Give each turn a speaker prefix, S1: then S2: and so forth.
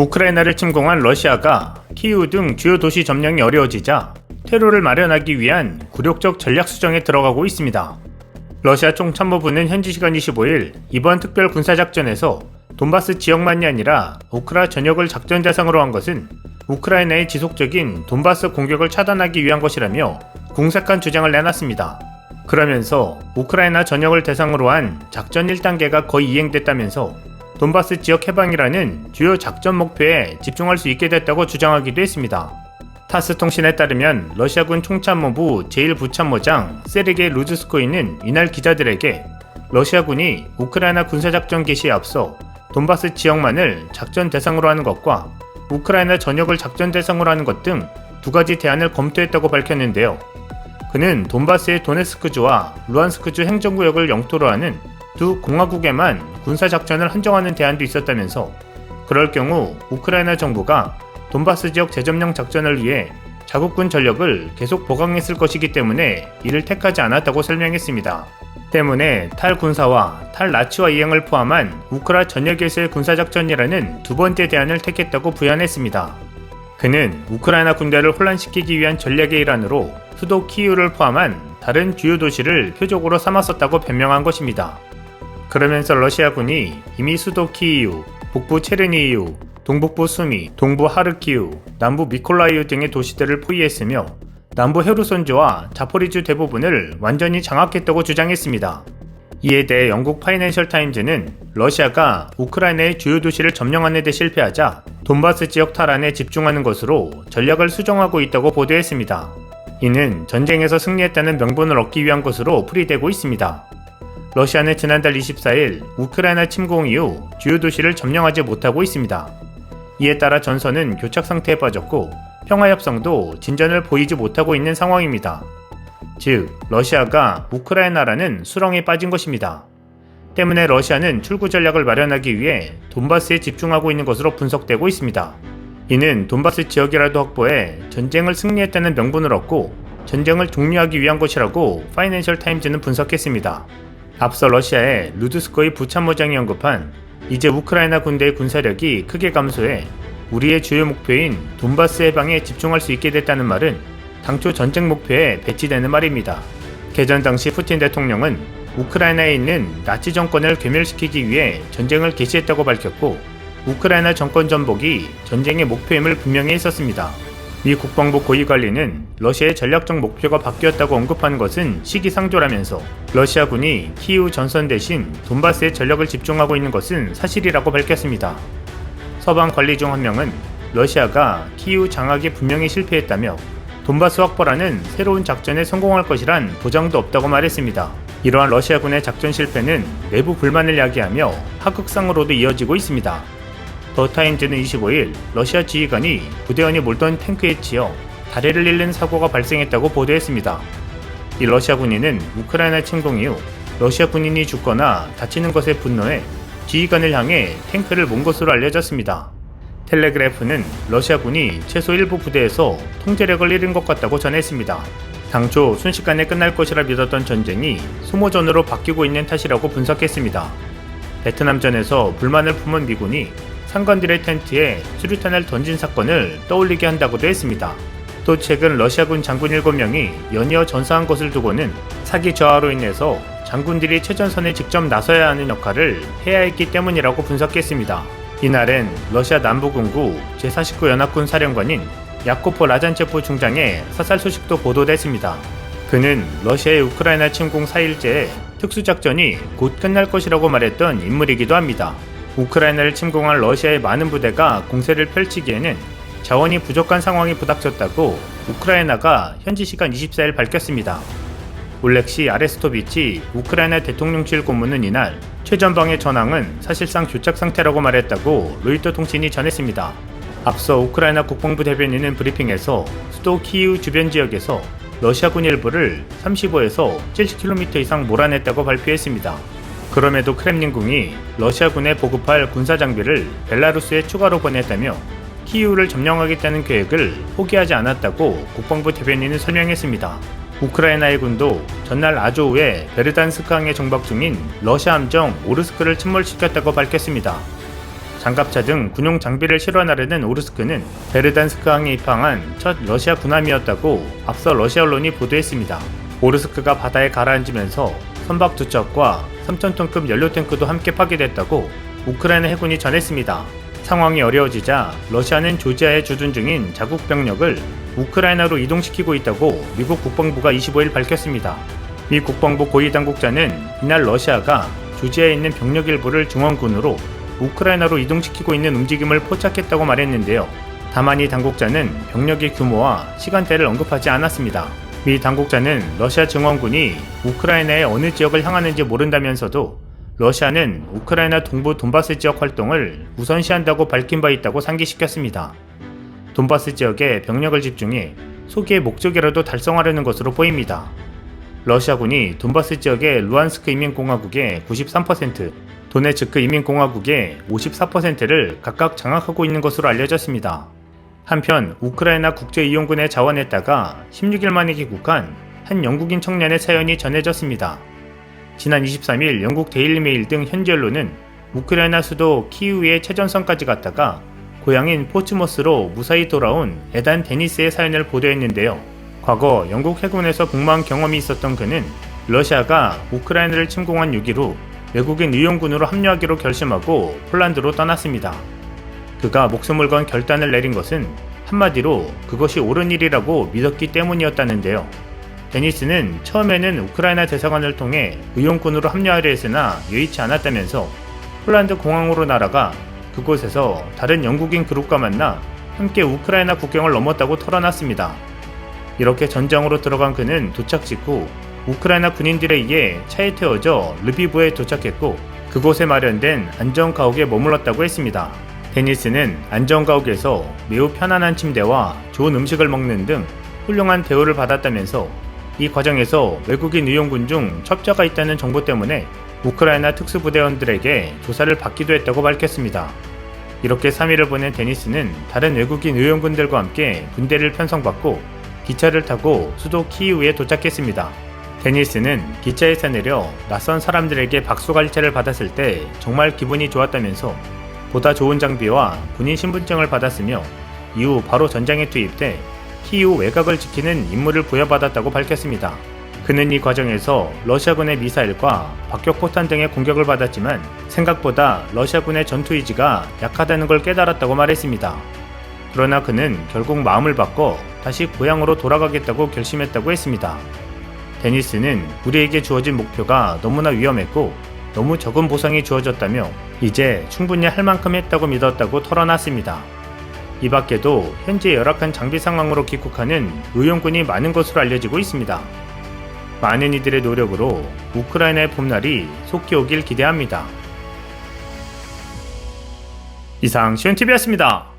S1: 우크라이나를 침공한 러시아가 키이우 등 주요 도시 점령이 어려워지자 퇴로를 마련하기 위한 굴욕적 전략 수정에 들어가고 있습니다. 러시아 총참모부는 현지 시간 25일 이번 특별 군사작전에서 돈바스 지역만이 아니라 우크라 전역을 작전 대상으로 한 것은 우크라이나의 지속적인 돈바스 공격을 차단하기 위한 것이라며 궁색한 주장을 내놨습니다. 그러면서 우크라이나 전역을 대상으로 한 작전 1단계가 거의 이행됐다면서 돈바스 지역 해방이라는 주요 작전 목표에 집중할 수 있게 됐다고 주장하기도 했습니다. 타스 통신에 따르면 러시아군 총참모부 제1부참모장 세르게 루즈스코이는 이날 기자들에게 러시아군이 우크라이나 군사작전 개시에 앞서 돈바스 지역만을 작전 대상으로 하는 것과 우크라이나 전역을 작전 대상으로 하는 것 등 두 가지 대안을 검토했다고 밝혔는데요. 그는 돈바스의 도네스크주와 루안스크주 행정구역을 영토로 하는 두 공화국에만 군사작전을 한정하는 대안도 있었다면서 그럴 경우 우크라이나 정부가 돈바스 지역 재점령 작전을 위해 자국군 전력을 계속 보강했을 것이기 때문에 이를 택하지 않았다고 설명했습니다. 때문에 탈군사와 탈나치화 이행을 포함한 우크라 전역에서의 군사작전이라는 두 번째 대안을 택했다고 부연했습니다. 그는 우크라이나 군대를 혼란시키기 위한 전략의 일환으로 수도 키이우를 포함한 다른 주요 도시를 표적으로 삼았었다고 변명한 것입니다. 그러면서 러시아군이 이미 수도 키이우, 북부 체르니이우, 동북부 수미, 동부 하르키우, 남부 미콜라이우 등의 도시들을 포위했으며 남부 헤루손주와 자포리주 대부분을 완전히 장악했다고 주장했습니다. 이에 대해 영국 파이낸셜 타임즈는 러시아가 우크라이나의 주요 도시를 점령하는 데 실패하자 돈바스 지역 탈환에 집중하는 것으로 전략을 수정하고 있다고 보도했습니다. 이는 전쟁에서 승리했다는 명분을 얻기 위한 것으로 풀이되고 있습니다. 러시아는 지난달 24일 우크라이나 침공 이후 주요 도시를 점령하지 못하고 있습니다. 이에 따라 전선은 교착 상태에 빠졌고 평화협상도 진전을 보이지 못하고 있는 상황입니다. 즉, 러시아가 우크라이나라는 수렁에 빠진 것입니다. 때문에 러시아는 출구 전략을 마련하기 위해 돈바스에 집중하고 있는 것으로 분석되고 있습니다. 이는 돈바스 지역이라도 확보해 전쟁을 승리했다는 명분을 얻고 전쟁을 종료하기 위한 것이라고 파이낸셜 타임즈는 분석했습니다. 앞서 러시아의 루드스코이 부참모장이 언급한 이제 우크라이나 군대의 군사력이 크게 감소해 우리의 주요 목표인 돈바스 해방에 집중할 수 있게 됐다는 말은 당초 전쟁 목표에 배치되는 말입니다. 개전 당시 푸틴 대통령은 우크라이나에 있는 나치 정권을 괴멸시키기 위해 전쟁을 개시했다고 밝혔고 우크라이나 정권 전복이 전쟁의 목표임을 분명히 했었습니다. 미 국방부 고위 관리는 러시아의 전략적 목표가 바뀌었다고 언급한 것은 시기상조라면서 러시아군이 키이우 전선 대신 돈바스에 전력을 집중하고 있는 것은 사실이라고 밝혔습니다. 서방 관리 중 한 명은 러시아가 키이우 장악에 분명히 실패했다며 돈바스 확보라는 새로운 작전에 성공할 것이란 보장도 없다고 말했습니다. 이러한 러시아군의 작전 실패는 내부 불만을 야기하며 하극상으로도 이어지고 있습니다. 더 타임즈는 25일 러시아 지휘관이 부대원이 몰던 탱크에 치여 다리를 잃는 사고가 발생했다고 보도했습니다. 이 러시아 군인은 우크라이나 침공 이후 러시아 군인이 죽거나 다치는 것에 분노해 지휘관을 향해 탱크를 몬 것으로 알려졌습니다. 텔레그래프는 러시아군이 최소 일부 부대에서 통제력을 잃은 것 같다고 전했습니다. 당초 순식간에 끝날 것이라 믿었던 전쟁이 소모전으로 바뀌고 있는 탓이라고 분석했습니다. 베트남전에서 불만을 품은 미군이 상관들의 텐트에 수류탄을 던진 사건을 떠올리게 한다고도 했습니다. 또 최근 러시아군 장군 7명이 연이어 전사한 것을 두고는 사기 저하로 인해서 장군들이 최전선에 직접 나서야 하는 역할을 해야 했기 때문이라고 분석했습니다. 이날은 러시아 남부군구 제49 연합군 사령관인 야코포 라잔체프 중장의 사살 소식도 보도됐습니다. 그는 러시아의 우크라이나 침공 4일째에 특수작전이 곧 끝날 것이라고 말했던 인물이기도 합니다. 우크라이나를 침공한 러시아의 많은 부대가 공세를 펼치기에는 자원이 부족한 상황이 부닥쳤다고 우크라이나가 현지 시간 24일 밝혔습니다. 올렉시 아레스토비치 우크라이나 대통령실 고문은 이날 최전방의 전황은 사실상 교착 상태라고 말했다고 로이터 통신이 전했습니다. 앞서 우크라이나 국방부 대변인은 브리핑에서 수도 키이우 주변 지역에서 러시아군 일부를 35에서 70km 이상 몰아냈다고 발표했습니다. 그럼에도 크렘린궁이 러시아군에 보급할 군사 장비를 벨라루스에 추가로 보냈다며 키이우를 점령하겠다는 계획을 포기하지 않았다고 국방부 대변인은 설명했습니다. 우크라이나의 군도 전날 아조우에 베르단스크항에 정박 중인 러시아 함정 오르스크를 침몰시켰다고 밝혔습니다. 장갑차 등 군용 장비를 실어나르는 오르스크는 베르단스크항에 입항한 첫 러시아 군함이었다고 앞서 러시아 언론이 보도했습니다. 오르스크가 바다에 가라앉으면서 선박 두 척과 3,000톤급 연료 탱크도 함께 파괴됐다고 우크라이나 해군이 전했습니다. 상황이 어려워지자 러시아는 조지아에 주둔 중인 자국 병력을 우크라이나로 이동시키고 있다고 미국 국방부가 25일 밝혔습니다. 미 국방부 고위 당국자는 이날 러시아가 조지아에 있는 병력 일부를 중원군으로 우크라이나로 이동시키고 있는 움직임을 포착했다고 말했는데요. 다만 이 당국자는 병력의 규모와 시간대를 언급하지 않았습니다. 미 당국자는 러시아 증원군이 우크라이나의 어느 지역을 향하는지 모른다면서도 러시아는 우크라이나 동부 돈바스 지역 활동을 우선시한다고 밝힌 바 있다고 상기시켰습니다. 돈바스 지역에 병력을 집중해 소기의 목적이라도 달성하려는 것으로 보입니다. 러시아군이 돈바스 지역의 루안스크 인민공화국의 93%, 도네츠크 인민공화국의 54%를 각각 장악하고 있는 것으로 알려졌습니다. 한편 우크라이나 국제이용군의 자원했다가 16일 만에 귀국한 한 영국인 청년의 사연이 전해졌습니다. 지난 23일 영국 데일리메일 등 현지 언론은 우크라이나 수도 키우의 최전선까지 갔다가 고향인 포츠모스로 무사히 돌아온 에단 데니스의 사연을 보도했는데요. 과거 영국 해군에서 복무한 경험이 있었던 그는 러시아가 우크라이나를 침공한 6일 후 외국인 의용군으로 합류하기로 결심하고 폴란드로 떠났습니다. 그가 목숨을 건 결단을 내린 것은 한마디로 그것이 옳은 일이라고 믿었기 때문이었다는데요. 데니스는 처음에는 우크라이나 대사관을 통해 의용군으로 합류하려 했으나 여의치 않았다면서 폴란드 공항으로 날아가 그곳에서 다른 영국인 그룹과 만나 함께 우크라이나 국경을 넘었다고 털어놨습니다. 이렇게 전장으로 들어간 그는 도착 직후 우크라이나 군인들에 의해 차에 태워져 르비브에 도착했고 그곳에 마련된 안전가옥에 머물렀다고 했습니다. 데니스는 안전가옥에서 매우 편안한 침대와 좋은 음식을 먹는 등 훌륭한 대우를 받았다면서 이 과정에서 외국인 의용군 중 첩자가 있다는 정보 때문에 우크라이나 특수부대원들에게 조사를 받기도 했다고 밝혔습니다. 이렇게 3일을 보낸 데니스는 다른 외국인 의용군들과 함께 군대를 편성받고 기차를 타고 수도 키이우에 도착했습니다. 데니스는 기차에서 내려 낯선 사람들에게 박수갈채를 받았을 때 정말 기분이 좋았다면서 보다 좋은 장비와 군인 신분증을 받았으며 이후 바로 전장에 투입돼 키이우 외곽을 지키는 임무를 부여받았다고 밝혔습니다. 그는 이 과정에서 러시아군의 미사일과 박격포탄 등의 공격을 받았지만 생각보다 러시아군의 전투 의지가 약하다는 걸 깨달았다고 말했습니다. 그러나 그는 결국 마음을 바꿔 다시 고향으로 돌아가겠다고 결심했다고 했습니다. 데니스는 우리에게 주어진 목표가 너무나 위험했고 너무 적은 보상이 주어졌다며 이제 충분히 할 만큼 했다고 믿었다고 털어놨습니다. 이 밖에도 현재 열악한 장비 상황으로 귀국하는 의용군이 많은 것으로 알려지고 있습니다. 많은 이들의 노력으로 우크라이나의 봄날이 속히 오길 기대합니다. 이상 시온TV였습니다.